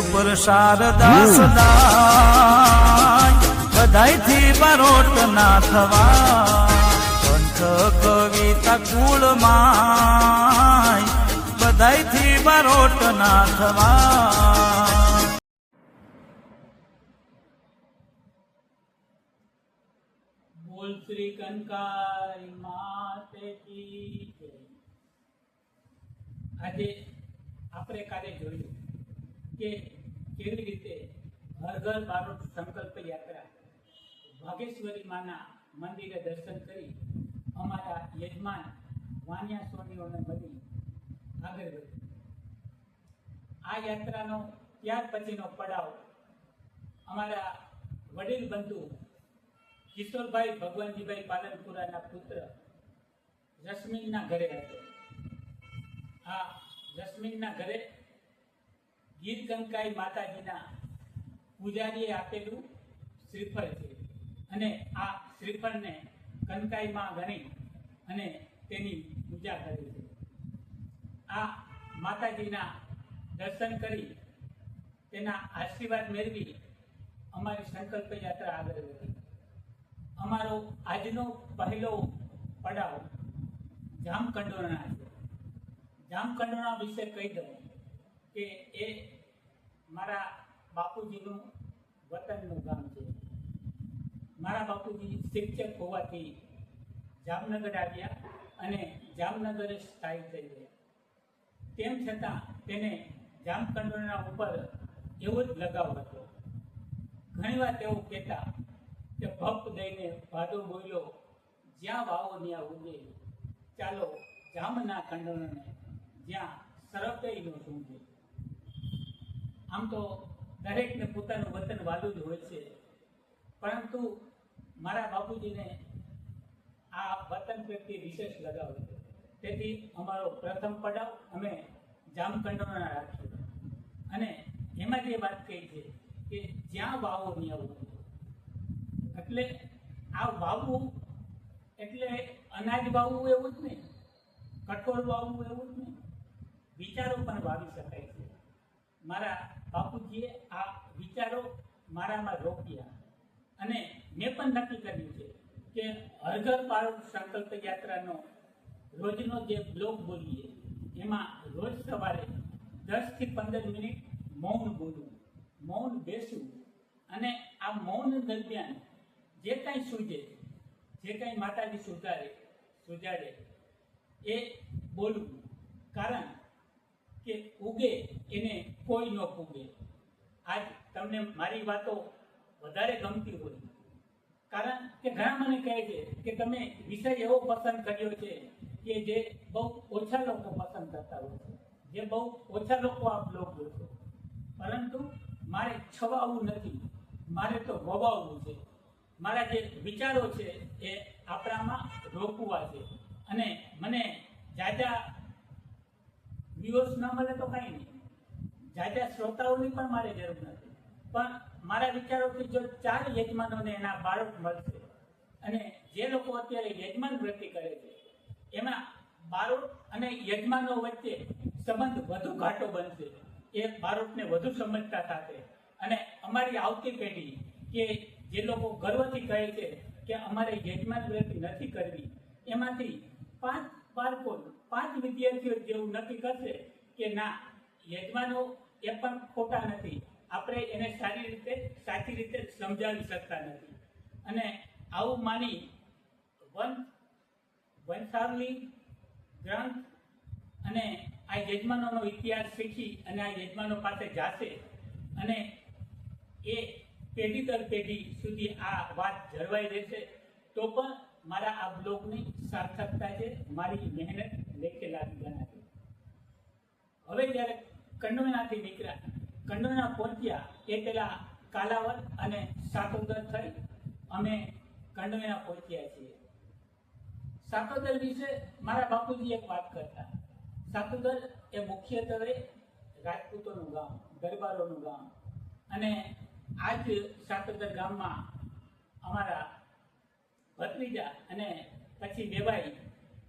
ઉપર શારદા સદાય બધાયથી બરોટ ના થવા કંઠ કવિતા કુળમાય બધાયથી બરોટ ના થવા બોલ શ્રી કનકાઈ માતે કી આજે આપણે કાલે જોયું. કે કેવી રીતે ઘર ઘર બારોટ સંકલ્પ યાત્રા ભાગેશ્વરી માના મંદિરે દર્શન કરી અમારા યજમાન વાણિયા સોનીઓને મળી આગળ વધી આ યાત્રાનો ત્યાર પછીનો પડાવ અમારા વડીલ બંધુ કિશોરભાઈ ભગવાનજીભાઈ પાલનપુરાના પુત્ર રશ્મિનના ઘરે હતો. આ રશ્મિનના ઘરે ગીર કંકાઈ માતાજીના પૂજારીએ આપેલું શ્રીફળ છે. અને આ શ્રીફળને કંકાઈમાં ગણી અને તેની પૂજા કરી છે. આ માતાજીના દર્શન કરી તેના આશીર્વાદ મેળવી અમારી સંકલ્પ યાત્રા આગળ વધી. અમારો આજનો પહેલો પડાવ જામકંડોરણા છે. જામકંડોરણા વિશે કહી દઉં. કે એ મારા બાપુજીનું વતનનું ગામ છે. મારા બાપુજી શિક્ષક હોવાથી જામનગર આવ્યા અને જામનગરે સ્થાયી થઈ ગયા. તેમ છતાં તેને જામકંડોરણા ઉપર એવો જ લગાવ હતો. ઘણીવાર તેઓ કહેતા કે ભપ દઈને ભાદો બોલ્યો, જ્યાં વાવો ત્યાં ઉગે ચાલો જામના કંડોળને જ્યાં સરપે નો સૂંઘે આમ તો દરેકને પોતાનું વતન વાલું જ હોય છે. પરંતુ મારા બાપુજીને આ વતન પ્રત્યે વિશેષ લગાવ તેથી અમારો પ્રથમ પડાવ અમે જામકંડોના રાખ્યો અને એમાં જે વાત કહી છે કે જ્યાં વાવો નહીં આવવું એટલે આ વાવવું એટલે અનાજ વાવવું એવું જ નહીં, કઠોળ વાવવું એવું જ નહીં. વિચારો પણ વાવી શકાય છે. મારા બાપુજીએ આ વિચારો મારામાં રોક્યા. અને મેં પણ નક્કી કર્યું છે કે હરઘર પારો સંકલ્પ યાત્રાનો રોજનો જે બ્લોગ બોલીએ, એમાં રોજ સવારે દસથી પંદર મિનિટ મૌન બોલવું, મૌન બેસવું અને આ મૌન દરમિયાન જે કાંઈ સૂજે, જે કાંઈ માતાજી સુધારે, સુજાડે એ બોલવું. કારણ કે ઉગે એને કોઈ ન પૂગે આજ તમને મારી વાતો વધારે ગમતી હોય. કારણ કે ઘણા મને કહે છે કે તમે વિષય એવો પસંદ કર્યો છે કે જે બહુ ઓછા લોકો પસંદ કરતા હોય છે. જે બહુ ઓછા લોકો આ બ્લોગ જોશો પરંતુ મારે છવાવું નથી. મારે તો વવાવવું છે. મારા જે વિચારો છે એ આપણામાં રોકવા છે. અને મને જાજા વ્યૂઅર્સ ન મળે તો કંઈ નહીં. જાજા શ્રોતાઓની પણ મારે જરૂર નથી. પણ મારા વિચારોથી જો ચાર યજમાનોને એના બાળક મળશે અને જે લોકો અત્યારે યજમાન વૃત્તિ કરે છે, એમાં બાળક અને યજમાનો વચ્ચે સંબંધ વધુ ઘાટો બનશે. એ બાળકને વધુ સમજતા સાથે. અને અમારી આવતી પેઢી કે જે લોકો ગર્વથી કહે છે કે અમારે યજમાન વૃત્તિ નથી કરવી, એમાંથી પાંચ બાળકો પાંચ વિદ્યાર્થીઓ જેવું નક્કી કરશે કે ના, યજમાનો એ પણ ખોટા નથી. આપણે એને સારી રીતે, સાચી રીતે સમજાવી શકતા નથી. અને આવું માની વન, વંશાવલી ગ્રંથ અને આ યજમાનોનો ઇતિહાસ શીખી અને આ યજમાનો પાસે જાશે અને એ પેઢી દર પેઢી સુધી આ વાત જળવાઈ રહેશે, તો પણ મારા આ બ્લોગની સાર્થકતા છે, મારી મહેનત લેખે લાગી હવે જ્યારે કંડોનાથી નીકળ્યા, કંડોના પહોંચ્યા, એ પેલા કાલાવર અને સાતોદર થઈ અમે કંડોના પહોંચ્યા છીએ. સાતોદર વિશે મારા બાપુજી એક વાત કરતા. સાતોદર એ મુખ્યત્વે રાજપૂતોનું ગામ, દરબારોનું ગામ. અને આજ સાતોદર ગામમાં અમારા ભત્રીજા અને પછી વેવાઈ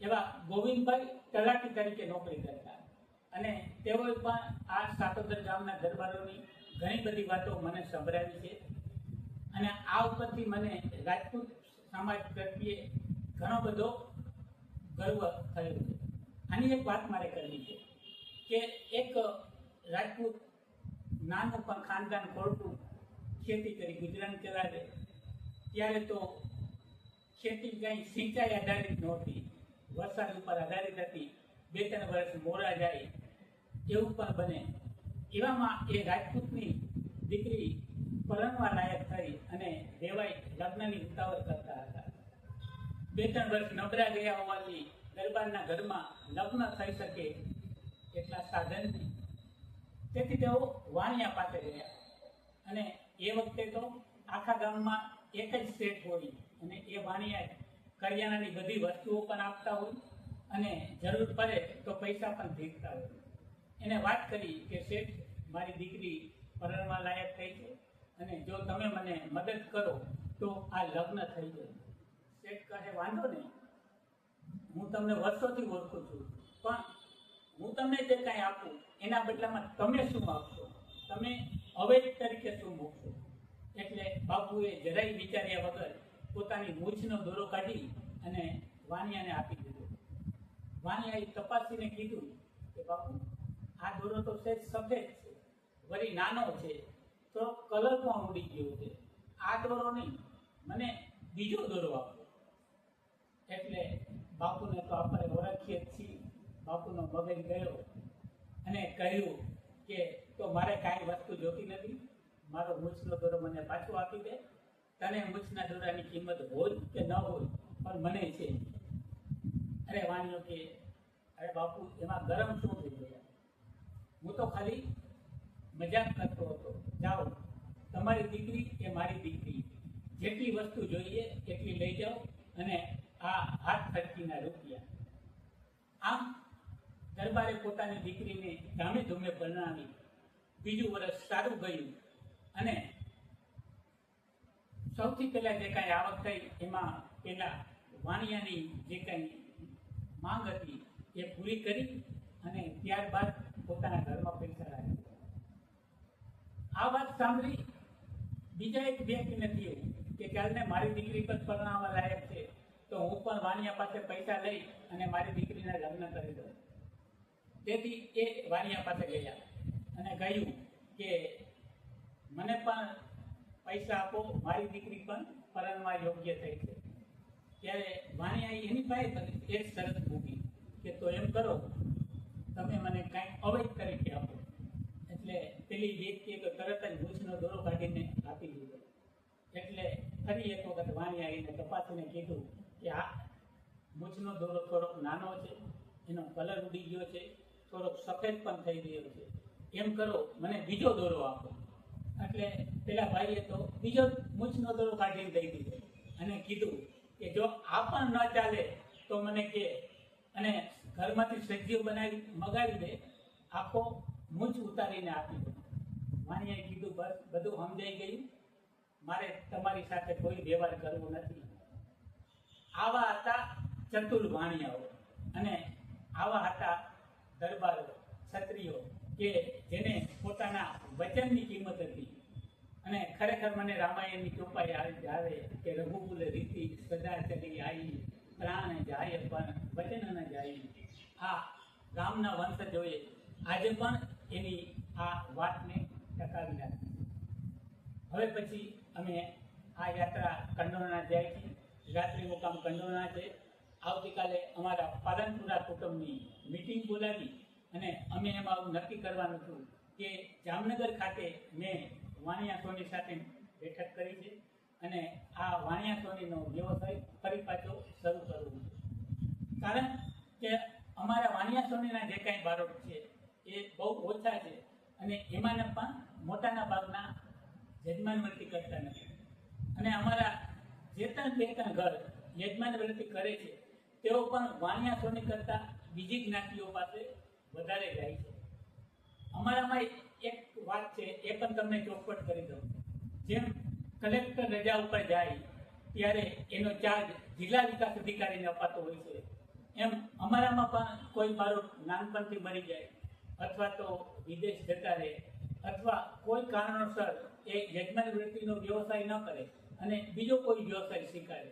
એવા ગોવિંદભાઈ તલાટી તરીકે નોકરી કરતા. અને તેઓએ પણ આ સાતોદર ગામના દરબારોની ઘણી બધી વાતો મને સંભળાવી છે. અને આ ઉપરથી મને રાજપૂત સમાજ પ્રત્યે ઘણો બધો ગર્વ થયો છે. આની એક વાત મારે કરવી છે કે એક રાજપૂત નાનું પણ ખાનદાન ખોરતું ખેતી કરી ગુજરાન ચલાવે, ત્યારે તો ખેતી કંઈ સિંચાઈ આધારિત નહોતી. વરસાદ ઉપર આધારિત હતી. બે ત્રણ વર્ષ મોરા જાય એવું પણ બને. એવામાં એ રાજપૂતની દીકરી પરણવા લાયક થઈ અને દેવાઈ લગ્નની ઉતાવળ કરતા હતા. બે ત્રણ વર્ષ નબળા ગયા હોવાથી દરબારના ઘરમાં લગ્ન થઈ શકે એટલા સાધન નહીં. તેથી તેઓ વાણિયા પાસે ગયા. અને એ વખતે તો આખા ગામમાં એક જ શેઠ હોય અને એ વાણિયા કરિયાણાની બધી વસ્તુઓ પણ આપતા હોય અને જરૂર પડે તો પૈસા પણ ભેગતા હોય. એને વાત કરી કે શેઠ, મારી દીકરી પરણવા લાયક થઈ છે અને જો તમે મને મદદ કરો તો આ લગ્ન થઈ જાય. શેઠ કહે, વાંધો નહીં. હું તમને વર્ષોથી ઓળખું છું, પણ હું તમને જે કાંઈ આપું, એના બદલામાં તમે શું આપશો તમે અવૈધ તરીકે શું મૂકશો? એટલે બાપુએ જરાય વિચાર્યા વગર પોતાની મૂછનો દોરો કાઢી અને વાણિયાને આપી દીધો. વાણિયાએ તપાસીને કીધું કે, બાપુ, આ દોરો તો સહેજ સફેદ છે વળી નાનો છે, તો કલર પણ ઉડી ગયો છે. આ દોરો નહીં, મને બીજો દોરો આપો. એટલે બાપુને તો આપણે ઓળખીએ જ છીએ. બાપુનો મગજ ગયો અને કહ્યું કે, તો મારે કાંઈ વસ્તુ જોતી નથી. મારો મૂછનો દોરો મને પાછો આપી દે. તને મૂછના દોરાની કિંમત હોય કે ન હોય, પણ મને છે. અરે વાણીઓ કે, અરે બાપુ, એમાં ગરમ શું થઈ ગયા? હું તો ખાલી મજાક કરતો હતો. જાઓ, તમારી દીકરી એ મારી દીકરી, જેટલી વસ્તુ જોઈએ એટલી લઈ જાઓ અને આ હાથ ખર્ચીના રૂપિયા. આમ દરબારે પોતાની દીકરીને ધામે ધૂમે પરણાવી. બીજું વર્ષ સારું ગયું અને સૌથી પહેલા જે કાંઈ આવક થઈ એમાં પેલા વાણિયાની જે કાંઈ માંગ હતી એ પૂરી કરી અને ત્યારબાદ પોતાના ઘરમાં પૈસા લાવ્યા આ વાત સાંભળી બીજા એક વ્યક્તિને થયું કે કાલને મારી દીકરી પર પરણાવવા લાયક છે, તો હું પણ વાણિયા પાસે પૈસા લઈ અને મારી દીકરીના લગ્ન કરી દઉં. તેથી એ વાણિયા પાસે ગયા અને કહ્યું કે, મને પણ પૈસા આપો, મારી દીકરી પણ પરણવા યોગ્ય થઈ છે. ત્યારે વાણિયાએ એની પાસે એક શરત મૂકી કે તો એમ કરો, તમે મને કાંઈક અવૈધ તરીકે આપો. એટલે પેલી વ્યક્તિએ તો તરત જ ભૂજનો દોરો કાઢીને આપી દીધો. એટલે ફરી એક વખત વાણિયા આવીને તપાસીને કીધું કે આ મૂછનો દોરો થોડોક નાનો છે, એનો કલર ઉડી ગયો છે, થોડોક સફેદ પણ થઈ ગયો છે. એમ કરો, મને બીજો દોરો આપો. એટલે પેલા ભાઈએ તો બીજો મૂછનો દોરો કાઢીને દઈ દીધો. અને કીધું કે જો આ પણ ન ચાલે તો મને કે, અને ઘરમાંથી સબ્જીઓ બનાવી, મગાવી દે, આખો મૂછ ઉતારીને આપી દો. વાણિયાએ કીધું, બસ, બધું સમજાઈ ગયું. મારે તમારી સાથે કોઈ વ્યવહાર કરવો નથી. આવા હતા ચતુર વાણિયાઓ અને આવા હતા દરબારો, ક્ષત્રિયો કે જેને પોતાના વચનની કિંમત હતી. અને ખરેખર મને રામાયણની ચોપાઈ આવી આવે કે રઘુકુલ રીતિ સદા ચલી આવી પ્રાણ જાય પણ વચન ન જાય આ રામના વંશજોએ આજે પણ એની આ વાતને ટકાવી રાખી હવે પછી અમે આ યાત્રા કંડોરણા જાય છે. રાત્રિ મુકામ કંડોરણા છે. આવતીકાલે અમારા પાલનપુરા કુટુંબની મિટિંગ બોલાવી અને અમે એમાં આવું નક્કી કરવાનું છું કે જામનગર ખાતે મેં વાણિયા સોની સાથે બેઠક કરી છે અને આ વાણિયા સોનીનો વ્યવસાય ફરી પાછો શરૂ કરવો કારણ કે અમારા વાણિયા સોનીના જે કાંઈ બારોટ છે એ બહુ ઓછા છે અને એમાંના પણ મોટાના ભાગના યજમાન વૃત્તિ કરતા નથી. અને અમારા જે ત્રણ બે ત્રણ ઘર યજમાન વૃત્તિ કરે છે, તેઓ પણ વાણિયા સોની કરતા બીજી જ્ઞાતિઓ પાસે વધારે જાય છે. અમારામાં એક વાત છે, એ પણ તમને ચોખવટ કરી દઉં. જેમ કલેક્ટર રજા ઉપર જાય, ત્યારે એનો ચાર્જ જિલ્લા વિકાસ અધિકારીને અપાતો હોય છે. એમ અમારામાં પણ કોઈ મારું નાનપણથી મરી જાય, અથવા તો વિદેશ જતા રહે, અથવા કોઈ કારણોસર એ યજમાન વૃત્તિનો વ્યવસાય ન કરે અને બીજો કોઈ વ્યવસાય સ્વીકારે,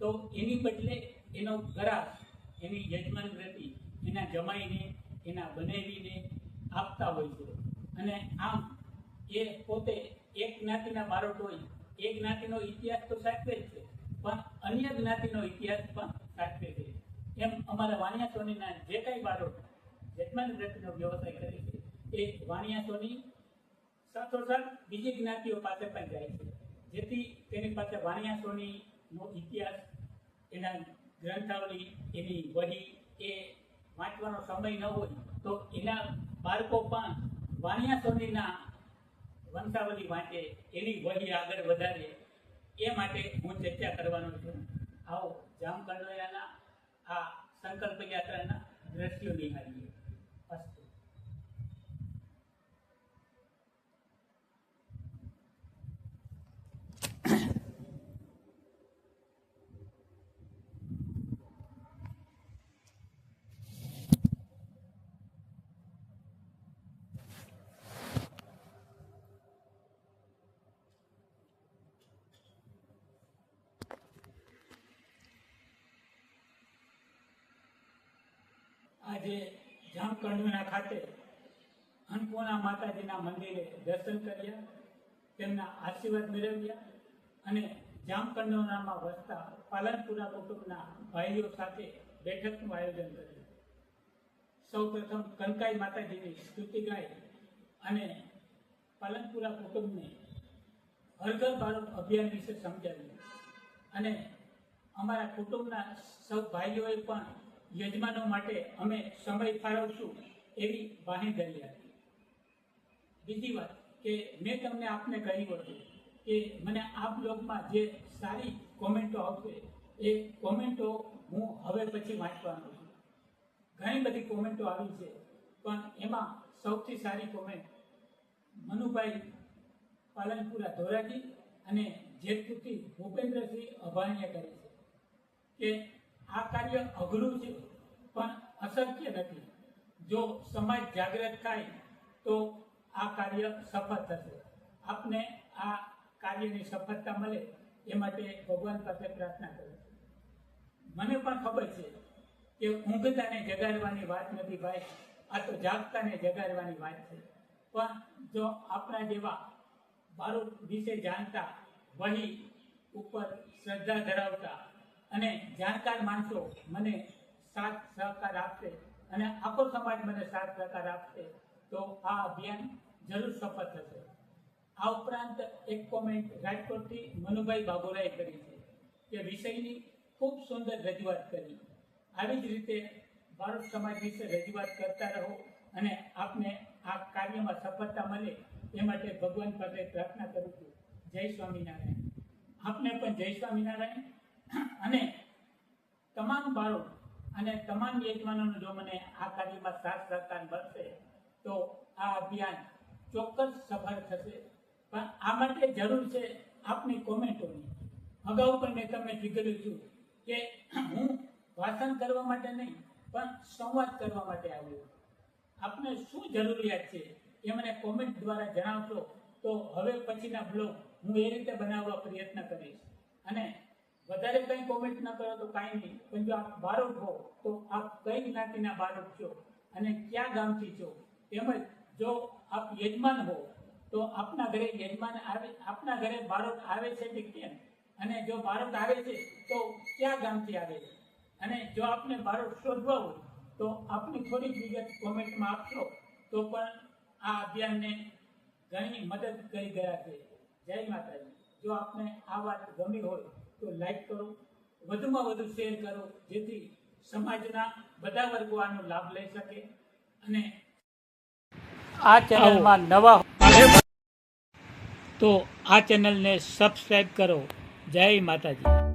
તો એની બદલે એનો ગ્રાસ એની યજમાન વૃત્તિ, એના જમાઈને એના બનેવીને આપતા હોય છે. અને આમ એ પોતે એક જ્ઞાતિના બારોટ હોય એક જ્ઞાતિનો ઇતિહાસ તો સાચવે જ છે, પણ અન્ય જ્ઞાતિનો ઇતિહાસ પણ સાચવે છે. એમ અમારા વાણિયા સોનીના જે કાંઈ બારોટ જેટમાન વૃત્તિનો વ્યવસાય કરે છે, એ વાણિયા સોની સાથોસાથ બીજી જ્ઞાતિઓ પાસે પણ જાય છે. જેથી તેની પાસે વાણિયા સોનીનો ઇતિહાસ, એના ગ્રંથાવલી, એની વહી એ વાંચવાનો સમય ન હોય, તો એના બાળકો પણ વાણિયા સોનીના વંશાવલી વાંચે એની વહી આગળ વધારે એ માટે હું ચર્ચા કરવાનો છું. આવો જામકંડોયાના આ સંકલ્પ યાત્રાના દ્રશ્યો નિહાળીએ. આજે જામકંડોયા ખાતે અન્નપૂર્ણા માતાજીના મંદિરે દર્શન કર્યા, તેમના આશીર્વાદ મેળવ્યા અને જામકંડોનામાં વસતા પાલનપુરા કુટુંબના ભાઈઓ સાથે બેઠકનું આયોજન કર્યું. સૌ પ્રથમ કનકાઈ માતાજીની સ્તુતિ ગાઈ અને પાલનપુરા કુટુંબને હરઘર ભારત અભિયાન વિશે સમજાવ્યું. અને અમારા કુટુંબના સૌ ભાઈઓએ પણ યજમાનો માટે અમે સમય ફાળવશું એવી બાંહેધરી આપી બીજી વાત કે મેં તમને આપને કહ્યું હતું કે મને આ બ્લોગમાં જે સારી કોમેન્ટો આવશે એ કોમેન્ટો હું હવે પછી વાંચવાનો છું. ઘણી બધી કોમેન્ટો આવી છે, પણ એમાં સૌથી સારી કોમેન્ટ મનુભાઈ પાલનપુરા ધોરાજી અને જેતપુરથી ભૂપેન્દ્રસિંહ અભાણીએ કરી છે કે આ કાર્ય અઘરું છે, પણ અશક્ય નથી. જો સમાજ જાગૃત થાય, તો આ કાર્ય સફળ થશે. આપને આ કાર્યની સફળતા મળે, એ માટે ભગવાન પાસે પ્રાર્થના કરું મને પણ ખબર છે કે ઊંઘતાને જગાડવાની વાત નથી ભાઈ, આ તો જાગતાને જગાડવાની વાત છે. પણ જો આપણા જેવા બાળક વિશે જાણતા, વહી ઉપર શ્રદ્ધા ધરાવતા અને જાણકાર માણસો મને સાથ સહકાર આપશે અને આખો સમાજ મને સાથ સહકાર આપશે તો આ અભિયાન જરૂર સફળ થશે. આ ઉપરાંત એક કોમેન્ટ રાજકોટથી મનુભાઈ બાબોરાએ કરી છે કે વિષયની ખૂબ સુંદર રજૂઆત કરી. આવી જ રીતે ભારત સમાજ વિશે રજૂઆત કરતા રહો અને આપને આ કાર્યમાં સફળતા મળે એ માટે ભગવાન પાસે પ્રાર્થના કરું છું. જય સ્વામિનારાયણ. આપને પણ જય સ્વામિનારાયણ. અને તમામ બાળકો અને તમામ યજમાનોનો જો મને આ કાર્યમાં સાથ સહકાર મળશે, તો આ અભિયાન ચોક્કસ સફળ થશે. પણ આ માટે જરૂર છે આપની કોમેન્ટોની. અગાઉ પણ મેં તમને કીધેલું છું કે હું ભાષણ કરવા માટે નહીં, પણ સંવાદ કરવા માટે આવ્યો આપને શું જરૂરિયાત છે એ મને કોમેન્ટ દ્વારા જણાવશો, તો હવે પછીના બ્લોગ હું એ રીતે બનાવવા પ્રયત્ન કરીશ. અને વધારે કંઈ કોમેન્ટ ન કરો તો કાંઈ નહીં. પણ જો આપ બારોટ હો, તો આપ કઈ જ્ઞાતિના બારોટ છો અને ક્યાં ગામથી છો? તેમજ જો આપ યજમાન હો, તો આપના ઘરે યજમાન આવે, આપના ઘરે બાળક આવે છે કે કેમ? અને જો બાળક આવે છે, તો ક્યાં ગામથી આવે છે? અને જો આપને બાળક શોધવા હોય, તો આપની થોડીક વિગત કોમેન્ટમાં આપશો? તો પણ આ અભિયાનને ઘણી મદદ કરી ગયા છે. જય માતાજી. જો આપને આ વાત ગમી હોય તો લાઈક કરો વધુમાં વધુ શેર કરો જેથી સમાજના બધા વર્ગો આનો લાભ લઈ શકે અને આ ચેનલમાં નવા તો આ ચેનલને સબસ્ક્રાઈબ કરો. જય માતાજી.